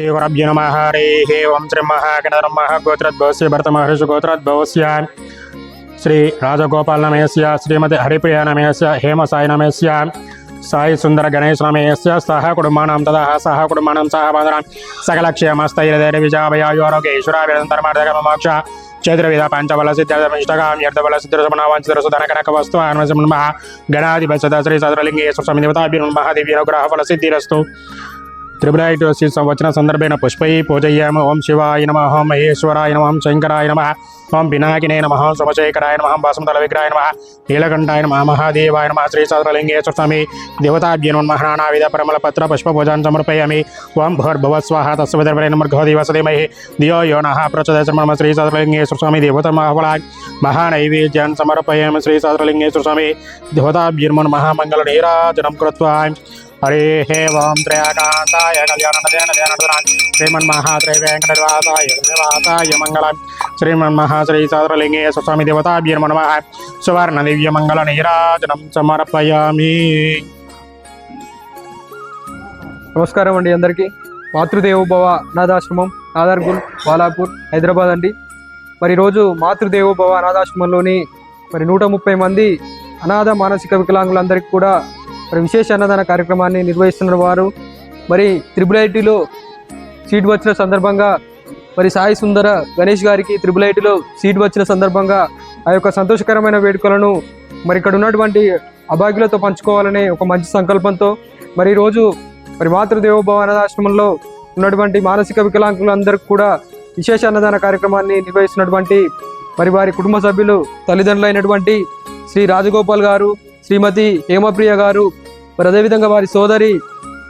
గురభ్య నమ హరే ఓం శ్రీ మహాగణరమ గోత్రోద్భవస్య భరత మహర్షి గోత్రోద్భవస్య శ్రీ రాజగోపాల్ నమేస్య శ్రీమతి హరిప్రియ నమేస్య హేమ సాయి నమేస్య సాయి సుందర గణేష్ నమేస్య సహ కుటుంబానాం తదా సహ కుటుంబానాం సహ బాధనాం సకల క్షేమస్థైర్యధైర్య విజయాభయాయోరోగేశ్వరాభిరంతరమార్గమ మోక్ష చతుర్విధ పంచబల సిద్ధార్థమిష్టగాం యర్థబల సిద్ధరసమణ వాంఛితరసు ధనకనక వస్తు ఆన్వసమ గణాధిపతి శ్రీ సదరలింగేశ్వర స్వామి దేవతాభిర్మహ దివ్య అనుగ్రహ ఫల సిద్ధిరస్తు త్రిపుర వచ్చిన సందర్భేన పుష్పై పూజయ్యామ. ఓం శివాయ నమ ఓం మహేశ్వరాయ నమ ఓం శంకరాయ నమ ఓం పినాకినే నమ ఓం సోమశేఖరాయ నమ ఓం వాసుమతల విగ్రహాయ నమ నీలకంఠాయ నమ మహాదేవాయ నమ శ్రీ సహస్రలింగేశ్వర స్వామి దేవతాభ్య నమఃనానావిధ పరిమళ పత్ర పుష్ప పూజాన్ సమర్పయామి. ఓం భోర్భువ స్వాహ తస్వదర్వరైన నమర్ఘో దివసదేమహి దియో యో నః ప్రచోదయశర్మ శ్రీ సహస్రలింగేశ్వర స్వామి దేవత మహాఫలా మహానైవేద్యాన్ సమర్పయామి శ్రీ సహస్రలింగేశ్వర స్వామి దేవతాభ్యర్మన్ మహామంగళ నీరాజనం కృత్వా హరి హే ఓం త్రయాకాంతాయ కళ్యాణనదేన ధ్యానదురాన్ శ్రీమన్మహాత్రే వెంకటవాసాయ శ్రీవాసాయ మంగళం శ్రీమన్మహాశ్రీ సాదరలింగే స్వామి దేవతాభ్య నమ సువర్ణ దివ్య మంగళ నీరాజనం సమర్పయామి నమస్కారం అండి అందరికీ మాతృదేవోభవ అనాథాశ్రమం నాదార్గుల్ బాలాపూర్ హైదరాబాద్ అండి మరి ఈరోజు మాతృదేవోభవ అనాథాశ్రమంలోని మరి నూట ముప్పై మంది అనాథ మానసిక వికలాంగులందరికీ కూడా మరి విశేష అన్నదాన కార్యక్రమాన్ని నిర్వహిస్తున్న వారు. మరి త్రిబుల్ ఐటీలో సీట్ వచ్చిన సందర్భంగా మరి సాయి సుందర గణేష్ గారికి త్రిబుల్ ఐటీలో సీట్ వచ్చిన సందర్భంగా ఆ యొక్క సంతోషకరమైన వేడుకలను మరి ఇక్కడ ఉన్నటువంటి అభాగ్యులతో పంచుకోవాలనే ఒక మంచి సంకల్పంతో మరి ఈరోజు మరి మాతృదేవోభవ అనాథాశ్రమంలో ఉన్నటువంటి మానసిక వికలాంగులందరికీ కూడా విశేష అన్నదాన కార్యక్రమాన్ని నిర్వహిస్తున్నటువంటి మరి వారి కుటుంబ సభ్యులు తల్లిదండ్రులైనటువంటి శ్రీ రాజగోపాల్ గారు శ్రీమతి హేమప్రియ గారు మరి అదేవిధంగా వారి సోదరి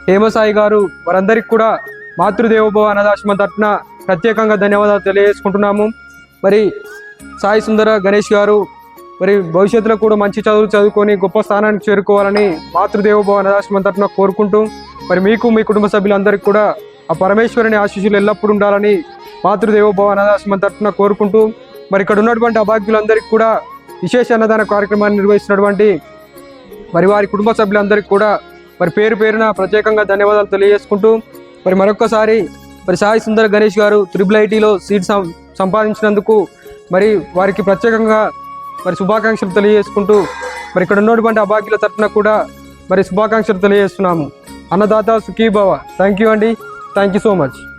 హేమసాయి గారు వారందరికీ కూడా మాతృదేవోభవ అనాథాశ్రమం తరఫున ప్రత్యేకంగా ధన్యవాదాలు తెలియజేసుకుంటున్నాము. మరి సాయి సుందర గణేష్ గారు మరి భవిష్యత్తులో కూడా మంచి చదువులు చదువుకొని గొప్ప స్థానానికి చేరుకోవాలని మాతృదేవోభవ అనాథాశ్రమం తరఫున కోరుకుంటూ మరి మీకు మీ కుటుంబ సభ్యులందరికీ కూడా ఆ పరమేశ్వరుని ఆశీస్సులు ఎల్లప్పుడూ ఉండాలని మాతృదేవోభవ అనాథాశ్రమం తరఫున కోరుకుంటూ మరి ఇక్కడ ఉన్నటువంటి అభాగ్యులందరికీ కూడా విశేష అన్నదాన కార్యక్రమాన్ని నిర్వహిస్తున్నటువంటి మరి వారి కుటుంబ సభ్యులందరికీ కూడా మరి పేరు పేరున ప్రత్యేకంగా ధన్యవాదాలు తెలియజేసుకుంటూ మరి మరొకసారి మరి సాయి సుందర గణేష్ గారు త్రిబుల్ ఐటీలో సీట్ సం- సంపాదించినందుకు మరి వారికి ప్రత్యేకంగా మరి శుభాకాంక్షలు తెలియజేసుకుంటూ మరి ఇక్కడ ఉన్నటువంటి అభాగ్యుల తరఫున కూడా మరి శుభాకాంక్షలు తెలియజేస్తున్నాము. అన్నదాత సుఖీభవ. థ్యాంక్ యూ అండి. Thank you so much